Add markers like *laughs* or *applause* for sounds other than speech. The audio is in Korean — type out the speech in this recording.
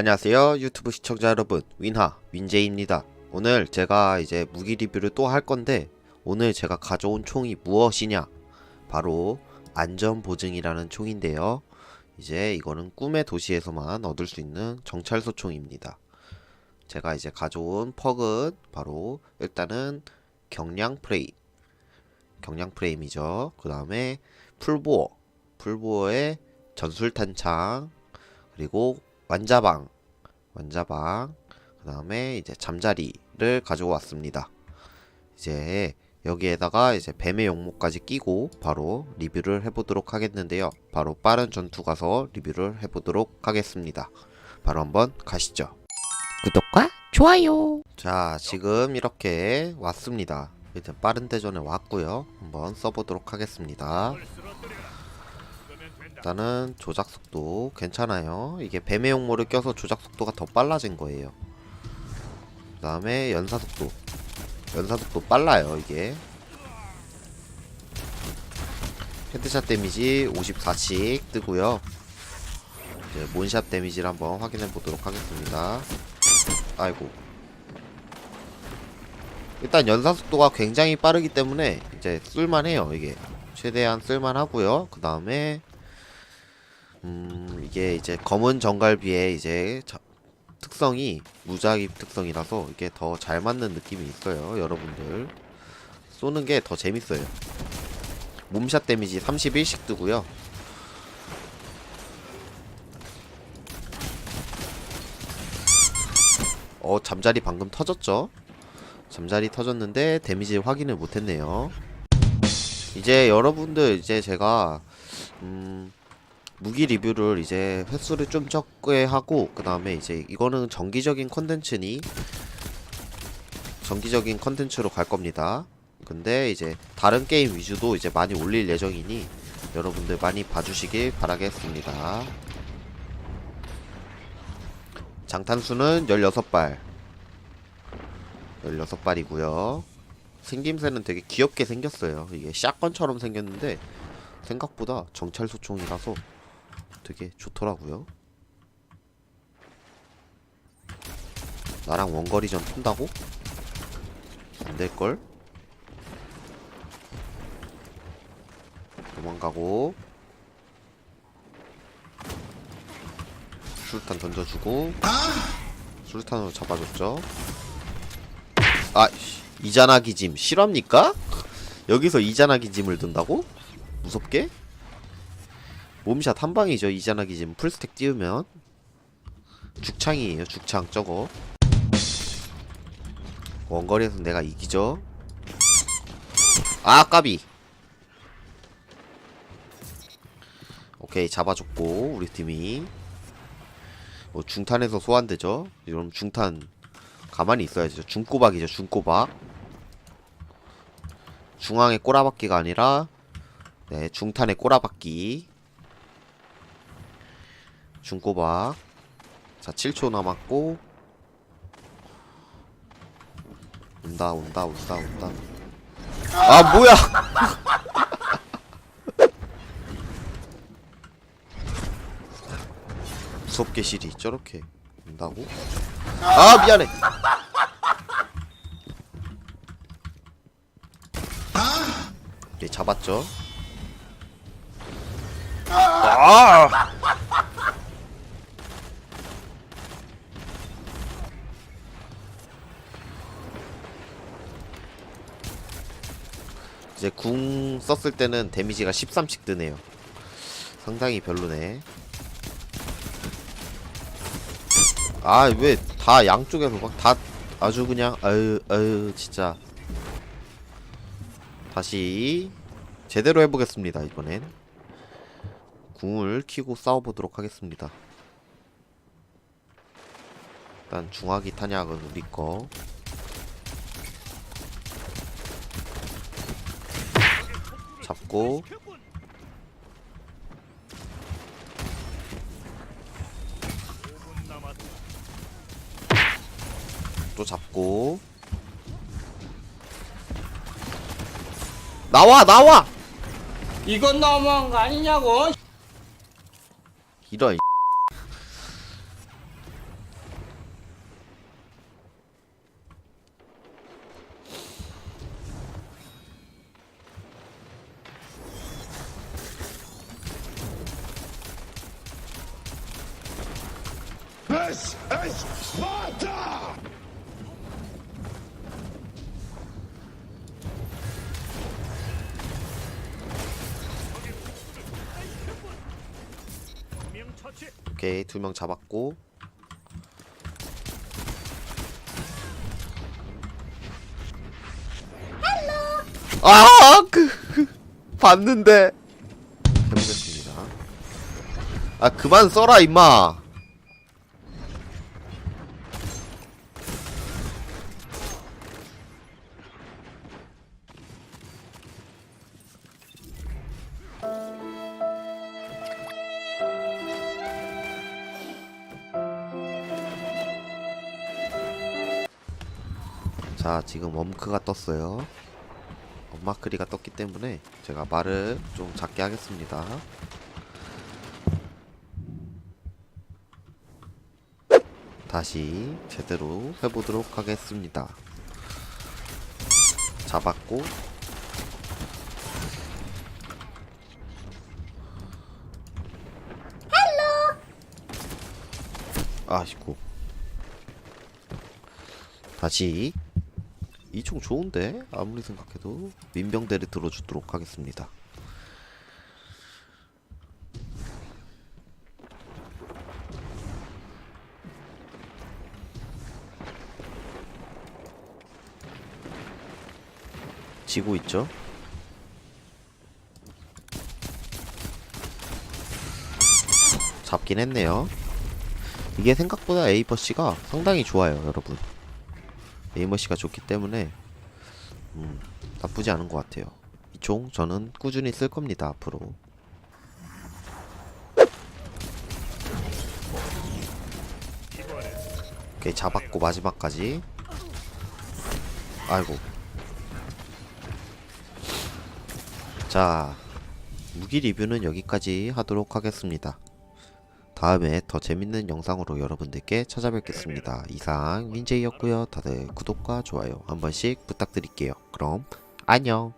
안녕하세요 유튜브 시청자 여러분. 윈하 윈제입니다. 오늘 제가 이제 무기 리뷰를 또 할 건데 오늘 제가 가져온 총이 무엇이냐? 바로 안전보증이라는 총인데요. 이제 이거는 꿈의 도시에서만 얻을 수 있는 정찰소 총입니다. 제가 이제 가져온 퍽은 바로 일단은 경량 프레임. 경량 프레임이죠. 그 다음에 풀보어. 풀보어의 전술탄창. 그리고 완자방 완자방. 그 다음에 이제 잠자리를 가지고 왔습니다. 이제 여기에다가 이제 뱀의 용모까지 끼고 바로 리뷰를 해보도록 하겠는데요. 바로 빠른 전투 가서 리뷰를 해보도록 하겠습니다. 바로 한번 가시죠. 구독과 좋아요. 자 지금 이렇게 왔습니다. 일단 빠른 대전에 왔고요. 한번 써보도록 하겠습니다 일단은 조작 속도 괜찮아요. 이게 뱀의 용모를 껴서 조작 속도가 더 빨라진 거예요. 그 다음에 연사 속도. 연사 속도 빨라요 이게. 헤드샷 데미지 54씩 뜨고요. 이제 몬샷 데미지를 한번 확인해 보도록 하겠습니다. 아이고. 일단 연사 속도가 굉장히 빠르기 때문에 이제 쓸만해요 이게. 최대한 쓸만하고요. 그 다음에 음 이게 이제 검은 정갈비의 이제 자- 특성이 무작위 특성이라서 이게 더 잘 맞는 느낌이 있어요 여러분들. 쏘는 게 더 재밌어요. 몸샷 데미지 31씩 뜨고요. 어 잠자리 방금 터졌죠? 잠자리 터졌는데 데미지 확인을 못했네요. 이제 여러분들 이제 제가 음 무기 리뷰를 이제 횟수를 좀 적게 하고 그 다음에 이제 이거는 정기적인 컨텐츠니 정기적인 컨텐츠로 갈 겁니다. 근데 이제 다른 게임 위주도 이제 많이 올릴 예정이니 여러분들 많이 봐주시길 바라겠습니다. 장탄수는 16발. 16발이고요. 생김새는 되게 귀엽게 생겼어요. 이게 샷건처럼 생겼는데 생각보다 정찰소 총이라서 되게 좋더라고요 나랑 원거리전 푼다고? 안될걸? 도망가고 수류탄 던져주고 수류탄으로 잡아줬죠 아 씨, 이자나기 짐 실합니까? 여기서 이자나기 짐을 든다고? 무섭게? 몸샷 한 방이죠. 이자나기 짐 풀스택 띄우면. 죽창이에요. 죽창 저거. 원거리에서 내가 이기죠. 아 까비. 오케이 잡아줬고 우리 팀이. 뭐 중탄에서 소환되죠. 그럼 중탄 가만히 있어야죠. 중꼬박이죠 중꼬박. 중앙의 꼬라박기가 아니라 네 중탄의 꼬라박기 중꼬박. 자 7초 남았고. 온다 온다 온다 온다. 아 뭐야! *laughs* 무섭게 실이 저렇게 온다고? 아 미안해. 네 잡았죠? 아 이제 궁 썼을 때는 데미지가 13씩 뜨네요. 상당히 별로네. 아 왜 다 양쪽에서 막 다 아주 그냥 아유 아유 진짜. 다시 제대로 해보겠습니다 이번엔. 궁을 키고 싸워보도록 하겠습니다. 일단 중화기 탄약은 우리거 잡고. 또 잡고. 나와 나와! 이건 너무한 거 아니냐고? 이런 Das ist Sparta! 오케이 두 명 잡았고. 아 그 *laughs* 봤는데. 해보겠습니다. 아 그만 써라 임마 자 지금 웜크가 떴어요. 엄마크리가 떴기 때문에 제가 말을 좀 작게 하겠습니다. 다시 제대로 해보도록 하겠습니다. 잡았고. 아이고. 다시 이 총 좋은데 아무리 생각해도 민병대를 들어주도록 하겠습니다. 지고 있죠? 잡긴 했네요. 이게 생각보다 에이버씨가 상당히 좋아요, 여러분. 에이머씨가 좋기 때문에 음, 나쁘지 않은 것 같아요. 이 총 저는 꾸준히 쓸 겁니다 앞으로. 오케이 잡았고 마지막까지. 아이고. 자 무기 리뷰는 여기까지 하도록 하겠습니다. 다음에 더 재밌는 영상으로 여러분들께 찾아뵙겠습니다. 이상 윈제이였고요. 다들 구독과 좋아요 한 번씩 부탁드릴게요. 그럼 안녕.